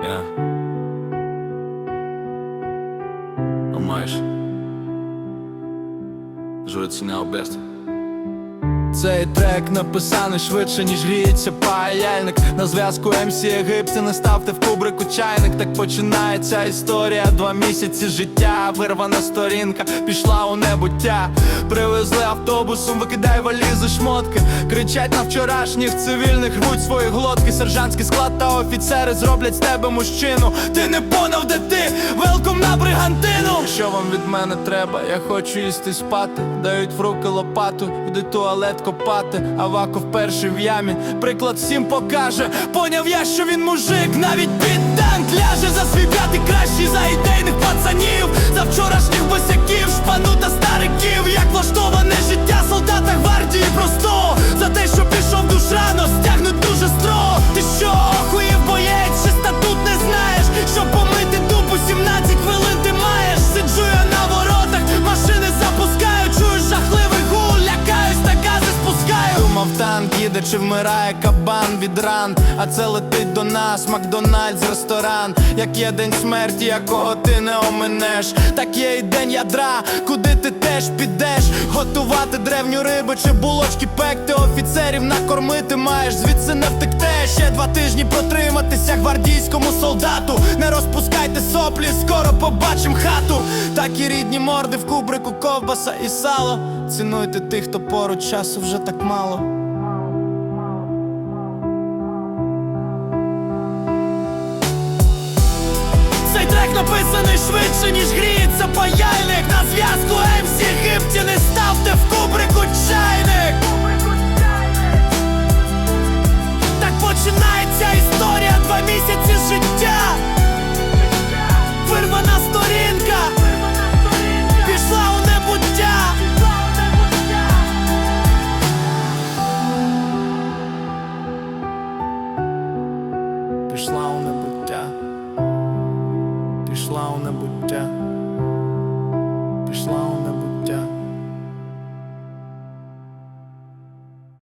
Yeah. Não mais. Juro-te, sinal é besta. Цей трек написаний швидше, ніж гріється паяльник. На зв'язку МС Єгипті не ставте в кубрику чайник. Так починається історія, два місяці життя Вирвана сторінка, пішла у небуття. Привезли автобусом, викидай валізи, шмотки. Кричать на вчорашніх цивільних, рвуть свої глотки. Сержантський склад та офіцери зроблять з тебе мужчину. Ти не понав, де Що вам від мене треба? Я хочу їсти спати. Дають в руки лопату, йди туалет копати. Аваков вперше в ямі, приклад всім покаже. Поняв я, що він мужик, навіть під їде чи вмирає кабан від ран? А це летить до нас, Макдональдс, ресторан. Як є день смерті, якого ти не оминеш? Так є і день ядра, куди ти теж підеш? Готувати древню рибу чи булочки пекти? Офіцерів накормити маєш, звідси не втектеш Ще два тижні протриматися гвардійському солдату. Не розпускайте соплі, скоро побачим хату. Так і рідні морди в кубрику ковбаса і сало. Цінуйте тих, хто поруч часу вже так мало написаний швидше, ніж гріється паяльник. На зв'язку МС Єгипті не ставте в кубрику чайник. Так починається історія, два місяці життя. Вирвана сторінка. Пішла у небуття. Пішла у пішла у небуття, пішла у небуття.